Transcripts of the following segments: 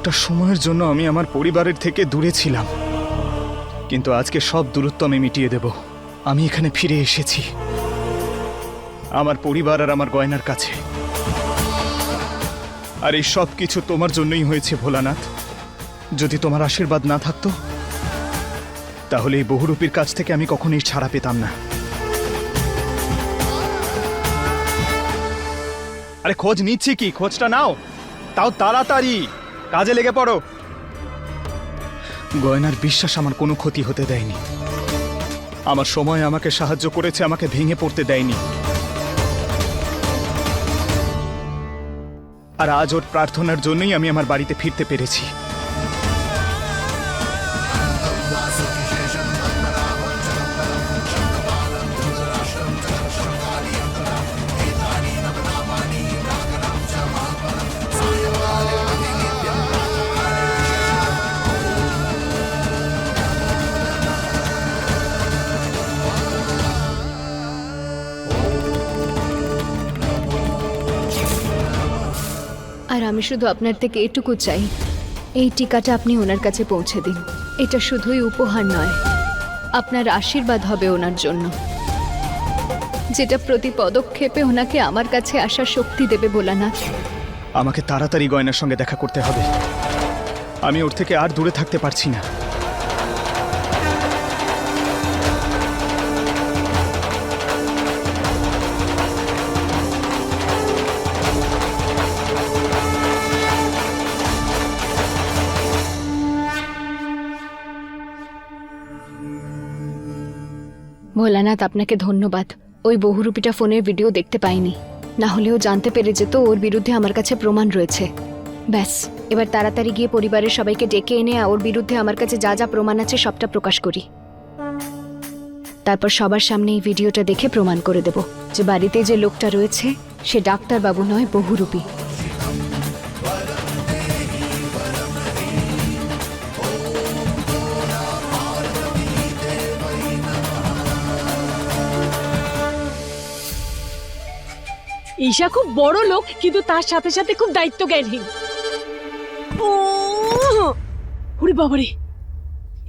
কতটা সময়ের জন্য আমি আমার পরিবারের থেকে দূরে ছিলাম। কিন্তু আজকে সব দূরত্ব আমি মিটিয়ে দেব। আমি এখানে ফিরে এসেছি। আমার পরিবার আর আমার গয়নার কাছে। আর এই সব কিছু তোমার জন্যই হয়েছে ভোলানাথ। যদি তোমার আশীর্বাদ না থাকতো, তাহলে এই বহুরূপীর কাছ থেকে আমি কখনোই ছাড়া পেতাম না। আরে খোঁজ নিচ্ছি কি? খোঁজটা নাও। তাও তাড়াতাড়ি। কাজে লেগে পড়ো। গয়নার বিশ্বাস আমার কোনো ক্ষতি হতে দেয়নি। আমার সময় আমাকে সাহায্য করেছে, আমাকে ভেঙে পড়তে দেয়নি। আর আজ ওর প্রার্থনার জন্যই আমি আমার বাড়িতে ফিরতে পেরেছি। আমি শুধু আপনার থেকে এটুকু চাই। এই টিকাটা আপনি ওনার কাছে পৌঁছে দিন। এটা শুধুই উপহার নয়, আপনার আশীর্বাদ হবে ওনার জন্য। যেটা প্রতি পদক্ষেপে ওনাকে আমার কাছে আসার শক্তি দেবে ভোলানাথ। আমাকে তাড়াতাড়ি গয়নার সঙ্গে দেখা করতে হবে। আমি ওর থেকে আর দূরে থাকতে পারছি না। ভোলানাথ আপনাকে ধন্যবাদ। ওই বহুরূপীটা ফোনের ভিডিও দেখতে পাইনি। না হলেও জানতে পেরে যেত ওর বিরুদ্ধে আমার কাছে প্রমাণ রয়েছে। ব্যাস, এবার তাড়াতাড়ি গিয়ে পরিবারের সবাইকে ডেকে এনে ওর বিরুদ্ধে আমার কাছে যা যা প্রমাণ আছে সবটা প্রকাশ করি। তারপর সবার সামনে এই ভিডিওটা দেখে প্রমাণ করে দেব যে বাড়িতে যে লোকটা রয়েছে, সে ডাক্তারবাবু নয়, বহুরূপী। ঈশা খুব বড় লোক কিন্তু তার সাথে সাথে খুব দায়িত্ব জ্ঞানহীন ওরে বাবারে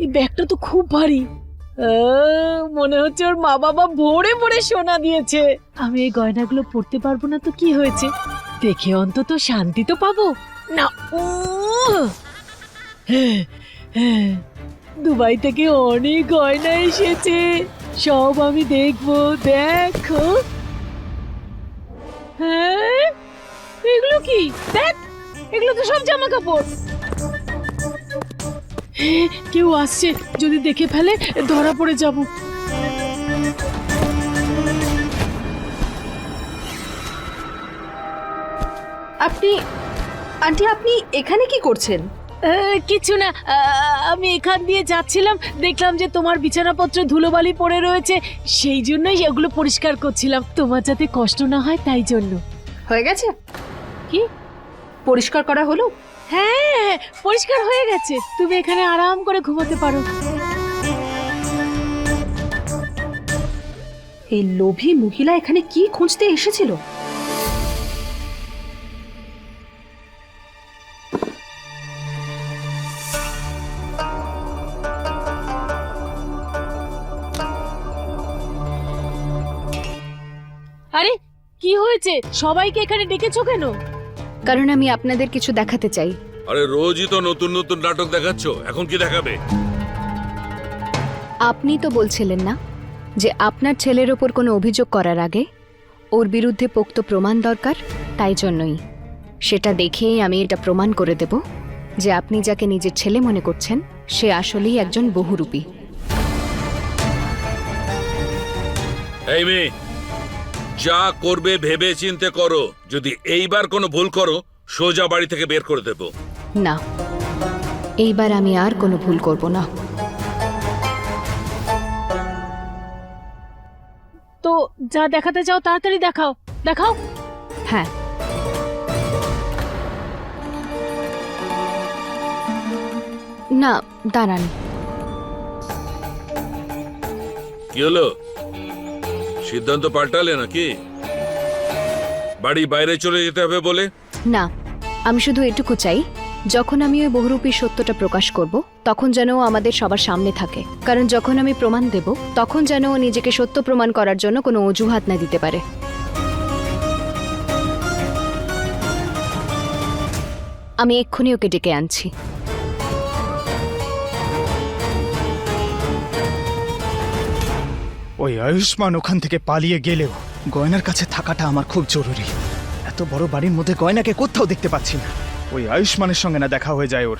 এই ব্যাগটা তো খুব ভারী। মনে হচ্ছে ওর মা বাবা ভোরে ভোরে সোনা দিয়েছে। আমি এই গয়নাগুলো পড়তে পারব না তো কি হয়েছে? দেখে অন্তত শান্তি তো পাবো। না ও দুবাই থেকে অনেক গয়না এসেছে। সব আমি দেখব দেখো। এগুলো কি? দেখ এগুলো তো সব জামা কাপড় কেউ আসছে যদি দেখে ফেলে ধরা পড়ে যাব। আপনি আন্টি আপনি এখানে কি করছেন? কিছু না আমি এখান দিয়ে যাচ্ছিলাম দেখলাম যে তোমার বিছানাপত্র ধুলোবালি পড়ে রয়েছে সেই জন্যই এগুলো পরিষ্কার করছিলাম। তোমার যাতে কষ্ট না হয় তাই জন্য। হয়ে গেছে? কি? পরিষ্কার করা হলো? হ্যাঁ পরিষ্কার হয়ে গেছে। তুমি এখানে আরাম করে ঘুমাতে পারো। এই লোভী মহিলা এখানে কি খুঁজতে এসেছিল? আরে কি হয়েছে? সবাইকে এখানে ডেকেছো কেন? কারণ আমি আপনাদের কিছু দেখাতে চাই। আরে রোজই তো নতুন নতুন নাটক দেখাচ্ছ এখন কি দেখাবে? আপনি তো বলছিলেন না যে আপনার ছেলের ওপর কোনো অভিযোগ করার আগে ওর বিরুদ্ধে পোক্ত প্রমাণ দরকার তাই জন্যই। সেটা দেখেই আমি এটা প্রমাণ করে দেব যে আপনি যাকে নিজের ছেলে মনে করছেন সে আসলেই একজন বহুরূপী। এই মেয়ে যা করবে ভেবে চিন্তে করো। যদি এইবার কোনো ভুল করো সোজা বাড়ি থেকে বের করে দেবো। না এইবার আমি আর কোনো ভুল করব না। তো যা দেখাতে চাও তাড়াতাড়ি দেখাও। দেখাও। হ্যাঁ। না দাঁড়ান। কি হলো? সিদ্ধান্ত পাল্টালে নাকি? বাড়ি বাইরে চলে যেতে হবে বলে? না, আমি শুধু এটুকু চাই, যখন আমি ওই বহুরূপী সত্যটা প্রকাশ করব, তখন যেন আমাদের সবার সামনে থাকে। কারণ যখন আমি প্রমাণ দেব, তখন যেন ও নিজেকে সত্য প্রমাণ করার জন্য কোনো অজুহাত না দিতে পারে। আমি এক্ষুনি ওকে ডেকে আনছি। ওই আয়ুষ্মান ওখান থেকে পালিয়ে গেলেও গয়নার কাছে থাকাটা আমার খুব জরুরি। এত বড় বাড়ির মধ্যে গয়নাকে কোথাও দেখতে পাচ্ছি না। ওই আয়ুষ্মানের সঙ্গে না দেখা হয়ে যায় ওর।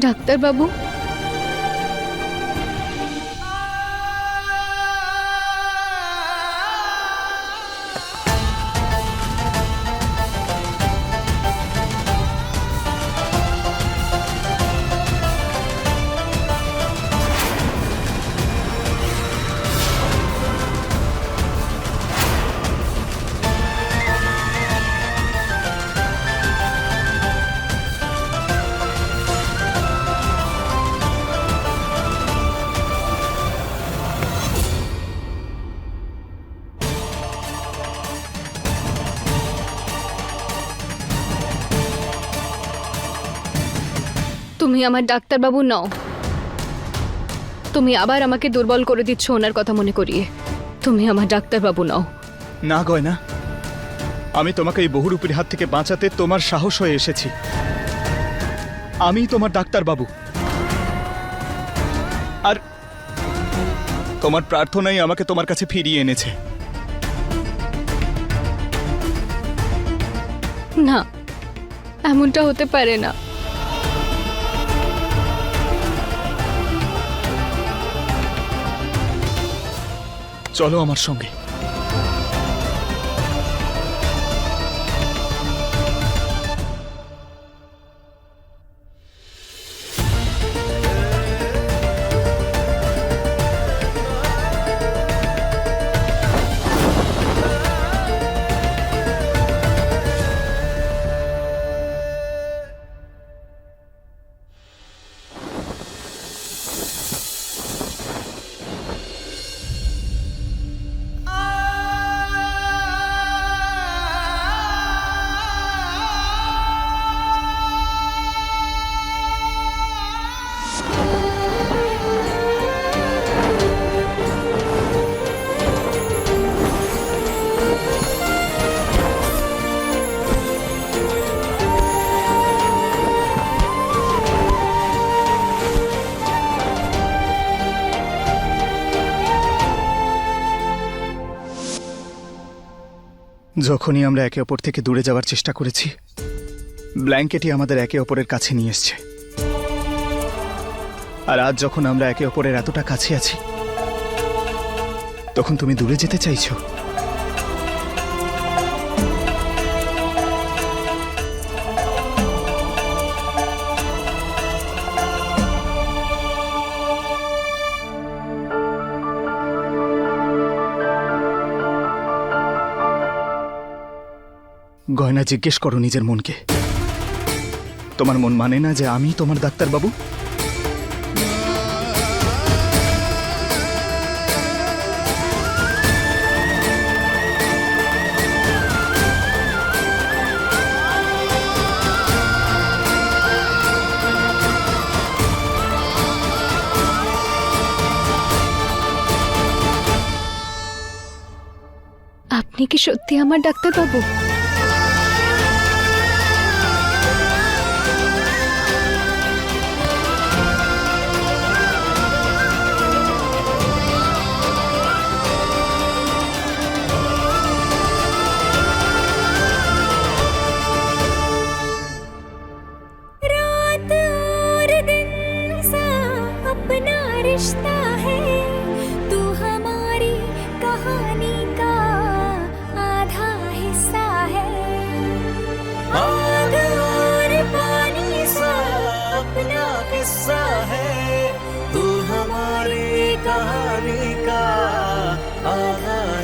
ডাক্তারবাবু তুমি আমার ডাক্তারবাবু নও। তুমি আবার আমাকে দুর্বল করে দিচ্ছ ওনার কথা মনে করিয়ে। তুমি আমার ডাক্তারবাবু নও। না গয়না। আমি তোমাকে এই বহুরূপীর হাত থেকে বাঁচাতে তোমার সাহস হয়ে এসেছি। আমি তোমার ডাক্তার বাবু আর তোমার প্রার্থনাই আমাকে তোমার কাছে ফিরিয়ে এনেছে। না এমনটা হতে পারে না। চলো আমার সঙ্গে। যখনই আমরা একে অপর থেকে দূরে যাওয়ার চেষ্টা করেছি, ব্ল্যাঙ্কেটই আমাদের একে অপরের কাছে নিয়ে এসছে। আর আজ যখন আমরা একে অপরের এতটা কাছে আছি, তখন তুমি দূরে যেতে চাইছো? গয়না জিজ্ঞেস করো নিজের মনকে। তোমার মন মানে না যে আমি তোমার ডাক্তারবাবু? আপনি কি সত্যি আমার ডাক্তারবাবু?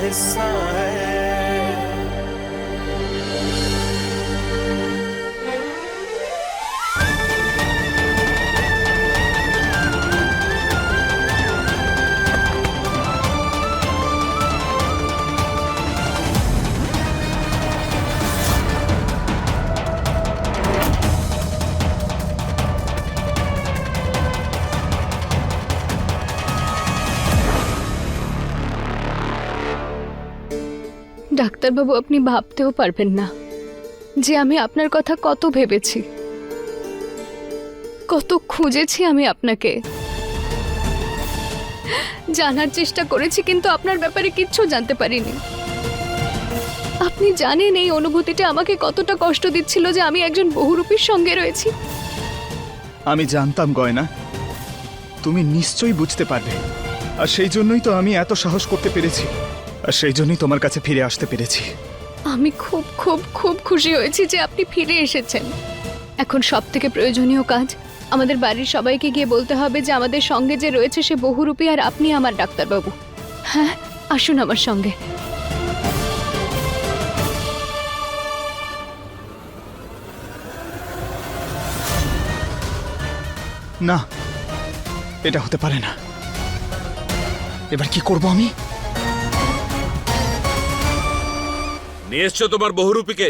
his. ডাক্তারবাবু, আপনি ভাবতেও পারবেন না যে আমি আপনার কথা কত ভেবেছি। কত খুঁজেছি আমি আপনাকে। জানার চেষ্টা করেছি, কিন্তু আপনার ব্যাপারে কিচ্ছু জানতে পারিনি। আপনি জানেন এই অনুভূতিটা আমাকে কতটা কষ্ট দিচ্ছিল যে আমি একজন বহুরূপীর সঙ্গে রয়েছি। আমি জানতাম, গয়না। তুমি নিশ্চয়ই বুঝতে পারবে। আর সেই জন্যই তো আমি এত সাহস করতে পেরেছি। আর সেই জন্যই তোমার কাছে ফিরে আসতে পেরেছি। আমি খুব খুব খুব খুশি হয়েছি যে আপনি ফিরে এসেছেন। এখন সব থেকে প্রয়োজনীয় কাজ আমাদের বাড়ির সবাইকে গিয়ে বলতে হবে যে আমাদের সঙ্গে যে রয়েছে সে বহুরূপী আর আপনি আমার ডাক্তারবাবু। হ্যাঁ আসুন আমার সঙ্গে। না এটা হতে পারে না। এবার কি করব আমি? নিয়ে এসছো তোমার বহুরূপীকে?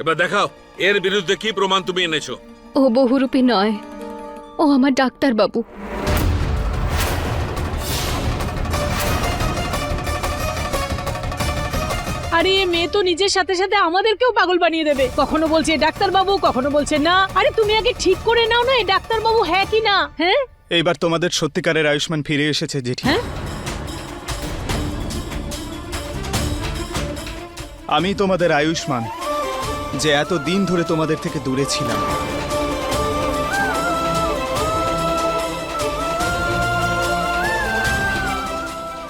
এবার দেখাও এর বিরুদ্ধে কি প্রমাণ তুমি এনেছো? ও বহুরূপী নয় ও আমার ডাক্তারবাবু। আরে এ মেয়ে তো নিজের সাথে সাথে আমাদেরকেও পাগল বানিয়ে দেবে। কখনো বলছে ডাক্তার বাবু কখনো বলছে না। আরে তুমি আগে ঠিক করে নাও না এই ডাক্তার বাবু হ্যাঁ কি না? হ্যাঁ? এইবার তোমাদের সত্যিকারের আয়ুষ্মান ফিরে এসেছে জেঠি। হ্যাঁ? আমি তোমাদের আয়ুষ্মান, যে এত দিন ধরে তোমাদের থেকে দূরে ছিলাম।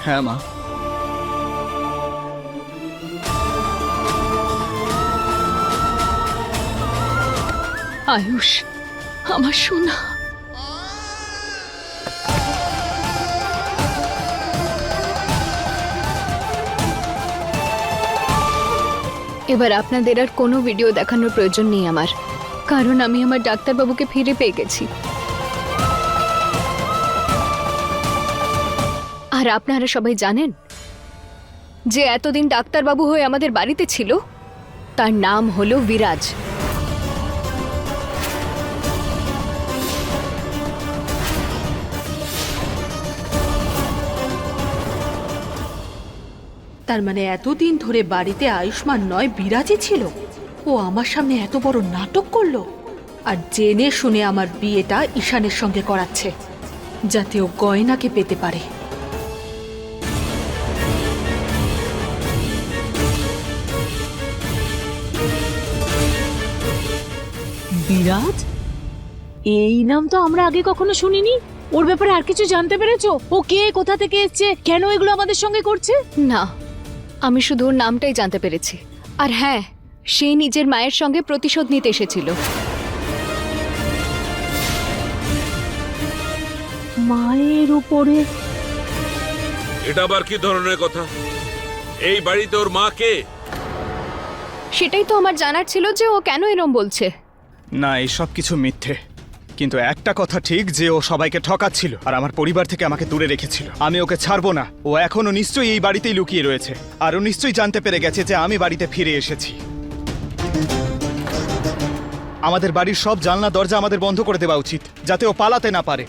হ্যাঁ মা। আয়ুষ, আমার সোনা। এবার আপনাদের আর কোনো ভিডিও দেখানোর প্রয়োজন নেই আমার। কারণ আমি আমার ডাক্তারবাবুকে ফিরে পেয়ে গেছি। আর আপনারা সবাই জানেন যে এতদিন ডাক্তারবাবু হয়ে আমাদের বাড়িতে ছিল? তার নাম হলো বিরাজ। তার মানে এতদিন ধরে বাড়িতে আয়ুষ্মান নয়, বিরাজই ছিল। ও আমার সামনে এত বড় নাটক করল আর জেনে শুনে আমার বিয়েটা ঈশানের সঙ্গে করাচ্ছে, যাতে ও গয়নাকে পেতে পারে। বিরাজ? এই নাম তো আমরা আগে কখনো শুনিনি। ওর ব্যাপারে আর কিছু জানতে পেরেছ? ও কে? কোথা থেকে এসেছে? কেন এগুলো আমাদের সঙ্গে করছে? না আমি শুধু ওর নামটাই জানতে পেরেছি। আর হ্যাঁ সে নিজের মায়ের সঙ্গে প্রতিশোধ নিতে এসেছিল। মায়ের উপরে? এটা আবার কি ধরনের কথা? এই বাড়িতে ওর মা কে? সেটাই তো আমার জানার ছিল যে ও কেন এরম বলছে। না এই সব কিছু মিথ্যে। কিন্তু একটা কথা ঠিক, যে ও সবাইকে ঠকাচ্ছিল আর আমার পরিবার থেকে আমাকে দূরে রেখেছিল। আমি ওকে ছাড়বো না। ও এখনও নিশ্চয়ই এই বাড়িতেই লুকিয়ে রয়েছে। আর ও নিশ্চয়ই জানতে পেরে গেছে যে আমি বাড়িতে ফিরে এসেছি। আমাদের বাড়ির সব জানলা দরজা আমাদের বন্ধ করে দেওয়া উচিত, যাতে ও পালাতে না পারে।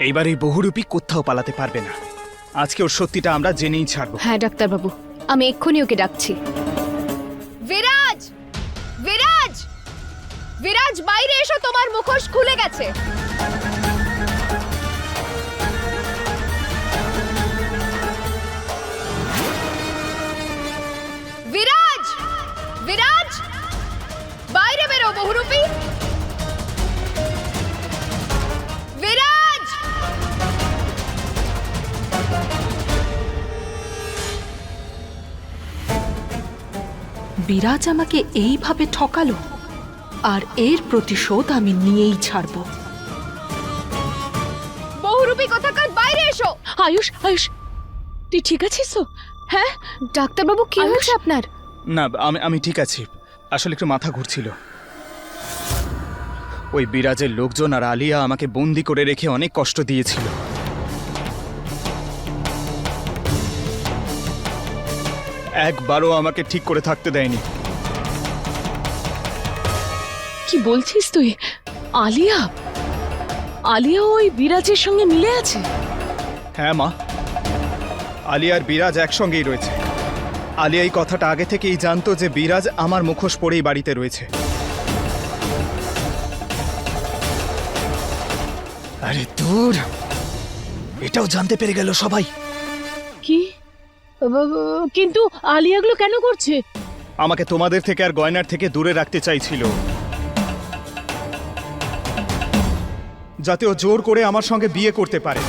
এইবার এই বহুরূপী কোথাও পালাতে পারবে না। আজকে ওর সত্যিটা আমরা জেনেই ছাড়বো। হ্যাঁ ডাক্তারবাবু আমি এক্ষুনি ওকে ডাকছি। বিরাজ! বিরাজ! বিরাজ বাইরে এসো তোমার মুখোশ খুলে গেছে। বিরাজ! বিরাজ! বাইরে বেরো বহুরূপী। বিরাজ আমাকে এইভাবে ঠকালো আর এর প্রতিশোধ আমি নিয়েই ছাড়বো। বহুরূপী কোথাকার বাইরে এসো। আয়ুষ আয়ুষ তুই ঠিক আছিস তো? হ্যাঁ? ডাক্তারবাবু কি? হয়েছে আপনার? না আমি আমি ঠিক আছি। আসলে একটু মাথা ঘুরছিল। ওই বিরাজের লোকজন আর আলিয়া আমাকে বন্দি করে রেখে অনেক কষ্ট দিয়েছিল। একবারও আমাকে ঠিক করে থাকতে দেয়নি। কি বলছিস তুই? আলিয়া? আলিয়া ওই বিরাজের সঙ্গে মিলে আছে? হ্যাঁ মা। আলিয়া আর বিরাজ একসঙ্গেই রয়েছে। আলিয়া এই কথাটা আগে থেকেই জানতো যে বিরাজ আমার মুখোশ পরেই বাড়িতে রয়েছে। আরে দূর! এটাও জানতে পেরে গেল সবাই। কিন্তু আলিয়াগুলো কেন করছে? আমাকে তোমাদের থেকে আর গয়নার থেকে দূরে রাখতে চাইছিল। যাতে ও জোর করে আমার সঙ্গে বিয়ে করতে পারে।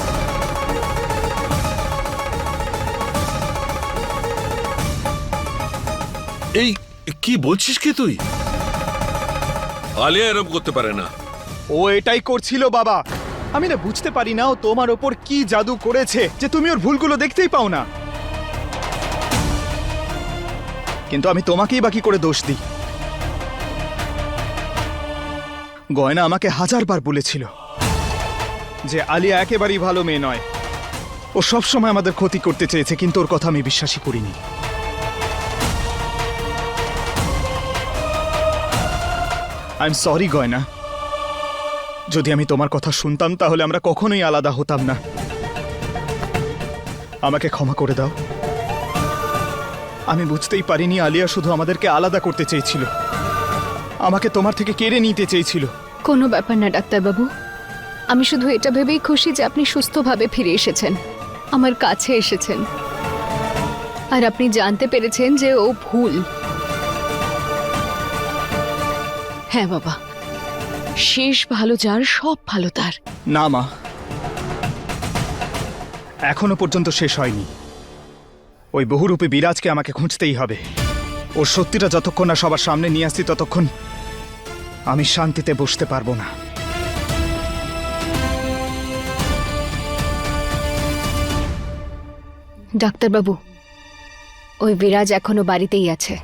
এই কি বলছিস কি তুই? আলিয়া এরম করতে পারে না। ও এটাই করছিল বাবা। আমি না বুঝতে পারি না ও তোমার ওপর কি জাদু করেছে যে তুমি ওর ভুলগুলো দেখতেই পাও না। কিন্তু আমি তোমাকেই বাকি করে দোষ দিই? গয়না আমাকে হাজারবার বলেছিল যে আলিয়া একেবারেই ভালো মেয়ে নয়। ও সবসময় আমাদের ক্ষতি করতে চেয়েছে, কিন্তু ওর কথা আমি বিশ্বাসই করিনি। আই এম সরি গয়না। যদি আমি তোমার কথা শুনতাম, তাহলে আমরা কখনোই আলাদা হতাম না। আমাকে ক্ষমা করে দাও। আমি বুঝতেই পারিনি আলিয়া শুধু আমাদেরকে আলাদা করতে চেয়েছিল। আমাকে তোমার থেকে কেড়ে নিতে চেয়েছিল। কোনো ব্যাপার না ডাক্তারবাবু। আমি শুধু এটা ভেবেই খুশি যে আপনি সুস্থভাবে ফিরে এসেছেন। আমার কাছে এসেছেন। আর আপনি জানতে পেরেছেন যে ও ভুল। হ্যাঁ বাবা। শেষ ভালো যার সব ভালো তার। না মা। এখনও পর্যন্ত শেষ হয়নি। ওই বহুরূপী বিরাজকে আমাকে খুঁজতেই হবে। ওর সত্যিটা যতক্ষণ না সবার সামনে নিয়ে আসছি ততক্ষণ আমি শান্তিতে বসতে পারব না। ডাক্তারবাবু ওই বিরাজ এখনও বাড়িতেই আছে।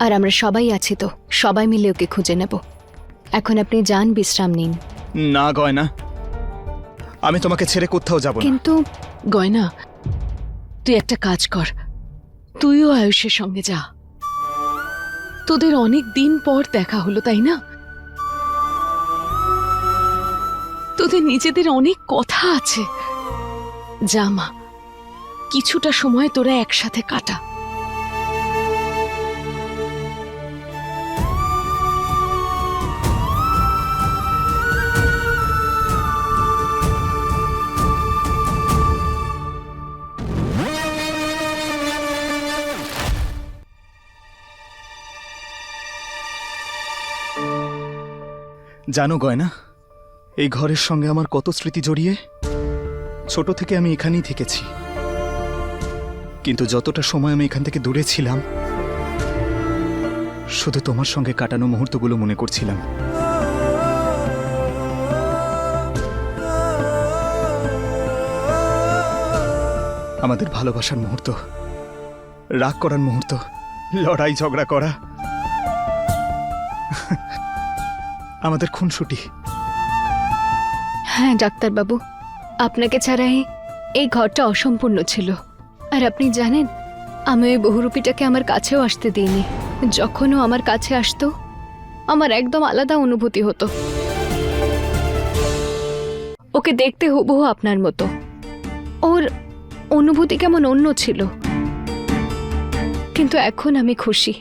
আর আমরা সবাই আছি তো সবাই মিলে ওকে খুঁজে নেব। এখন আপনি যান বিশ্রাম নিন। না গয়না। আমি তোমাকে ছেড়ে কোথাও যাব না। কিন্তু গয়না তুই একটা কাজ কর। তুইও আয়ুষের সঙ্গে যা। তোদের অনেক দিন পর দেখা হলো, তাই না? তোদের নিজেদের অনেক কথা আছে। যা মা, কিছুটা সময় তোরা একসাথে কাটা। জানো গয়না, এই ঘরের সঙ্গে আমার কত স্মৃতি জড়িয়ে? ছোট থেকে আমি এখানেই থেকেছি। কিন্তু যতটা সময় আমি এখান থেকে দূরে ছিলাম, শুধু তোমার সঙ্গে কাটানো মুহূর্তগুলো মনে করছিলাম। আমাদের ভালোবাসার মুহূর্ত, রাগ করার মুহূর্ত, লড়াই ঝগড়া করা। আমাদের খুনসুটি। হ্যাঁ ডাক্তারবাবু। আপনাকে ছাড়াই এই ঘরটা অসম্পূর্ণ ছিল। আর আপনি জানেন, আমি ওই বহুরূপীটাকে আমার কাছেও আসতে দিইনি। যখনও আমার কাছে আসতো, আমার একদম আলাদা অনুভূতি হতো। ওকে দেখতে হুবহু আপনার মতো। ওর অনুভূতি কেমন অন্য ছিল। কিন্তু এখন আমি খুশি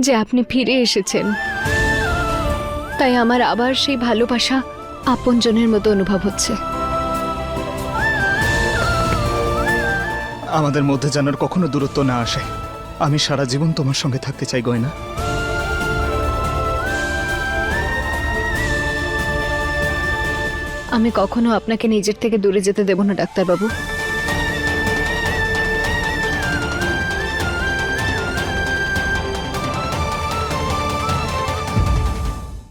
যে আপনি ফিরে এসেছেন। তাই আমার আবার সেই ভালোবাসা আপনজনের মতো অনুভব হচ্ছে। আমাদের মধ্যে যেন আর কখনো দূরত্ব না আসে। আমি সারা জীবন তোমার সঙ্গে থাকতে চাই গয়না। আমি কখনো আপনাকে নিজের থেকে দূরে যেতে দেব না ডাক্তারবাবু।